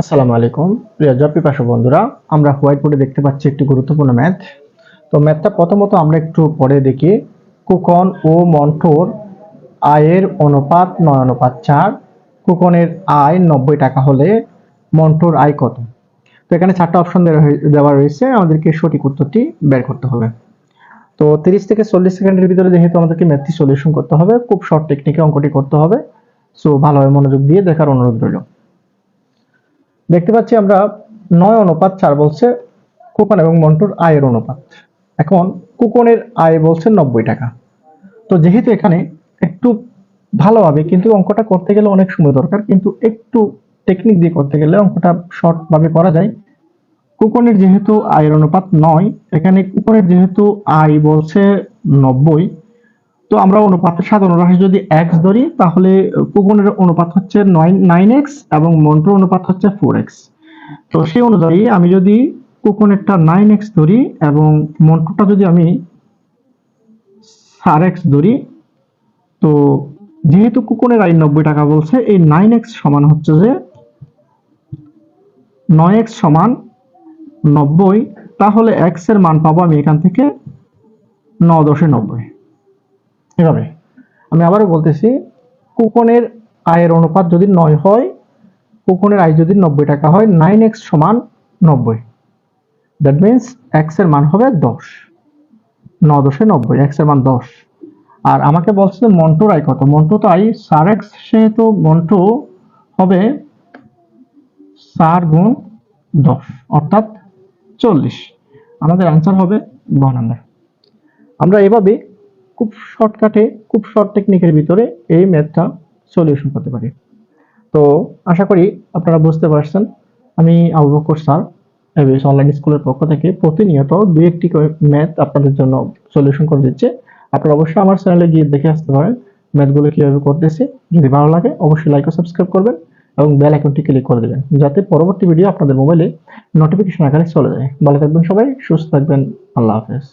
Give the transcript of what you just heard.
আসসালামু আলাইকুম। প্রিয় জব পিপাসু বন্ধুরা, আমরা হোয়াইট বোর্ডে দেখতে পাচ্ছি একটি গুরুত্বপূর্ণ ম্যাথ। তো ম্যাথটা প্রথমত আমরা একটু পরে দেখি। কুকন ও মন্টুর আয়ের অনুপাত নয় অনুপাত চার। কুকনের আয় নব্বই টাকা হলে মন্টুর আয় কত? তো এখানে চারটা অপশন দেওয়া রয়েছে। আমাদেরকে সঠিক উত্তরটি বের করতে হবে। তো তিরিশ থেকে চল্লিশ সেকেন্ডের ভিতরে যেহেতু আমাদেরকে ম্যাথটি সলিউশন করতে হবে, খুব শর্ট টেকনিকে অঙ্কটি করতে হবে। সো ভালোভাবে মনোযোগ দিয়ে দেখার অনুরোধ রইল। দেখতে পাচ্ছি আমরা নয় অনুপাত, চার বলছে কুপন এবং মন্টুর আয়ের অনুপাত। এখন কুপনের আয় বলছে নব্বই টাকা। তো যেহেতু এখানে একটু ভালোভাবে কিন্তু অঙ্কটা করতে গেলে অনেক সময় দরকার, কিন্তু একটু টেকনিক দিয়ে করতে গেলে অঙ্কটা শর্ট ভাবে করা যায়। কুপনের যেহেতু আয়ের অনুপাত নয়, এখানে কুপনের যেহেতু আয় বলছে নব্বই তো আমরা অনুপাতের সাধারণ রাশি যদি এক্স ধরি, তাহলে কুপনের অনুপাত হচ্ছে নাইন এক্স এবং মন্টুর অনুপাত হচ্ছে ফোর এক্স তো সেই অনুযায়ী আমি যদি কুপনেরটা নাইন এক্স ধরি এবং মন্টুরটা যদি আমি সার এক্স ধরি, তো যেহেতু কুপনের আয় নব্বই টাকা বলছে, এই নাইন এক্স সমান হচ্ছে যে নয় এক্স সমান নব্বই। তাহলে এক্সের মান পাবো আমি এখান থেকে ন দশে নব্বই। এভাবে আমি আবারও বলতেছি, কুপনের আয়ের অনুপাত যদি নয় হয়, কুপনের আয় যদি নব্বই টাকা হয় নাইন এক্স সমান নব্বই। দ্যাট মিনস এক্সের মান হবে দশ। ন দশে নব্বই এক্সের মান দশ। আর আমাকে বলছে যে মন্টুর আয় কত? মন্টু তো আই সার এক্স সেহেতু মন্টু হবে চার গুণ দশ, অর্থাৎ চল্লিশ। আমাদের আনসার হবে ব নাম্বার আমরা এভাবে খুব শর্টকাটে খুব শর্ট টেকনিকের ভিতরে এই ম্যাথটা সলিউশন করতে পারি। তো আশা করি আপনারা বুঝতে পারছেন। আমি Abu Bakar sir, ABS online স্কুলের পক্ষ থেকে প্রতিনিয়ত দুই একটি ম্যাথ আপনাদের জন্য সলিউশন করে দিচ্ছে। আপনারা অবশ্যই আমার চ্যানেলে গিয়ে দেখে আসতে পারেন ম্যাথগুলো কীভাবে করতেছে। যদি ভালো লাগে, অবশ্যই লাইক ও সাবস্ক্রাইব করবেন এবং বেল আইকনটি ক্লিক করে দেবেন, যাতে পরবর্তী ভিডিও আপনাদের মোবাইলে নোটিফিকেশন আকারে চলে যায়। ভালো থাকবেন সবাই, সুস্থ থাকবেন, আল্লাহ হাফেজ।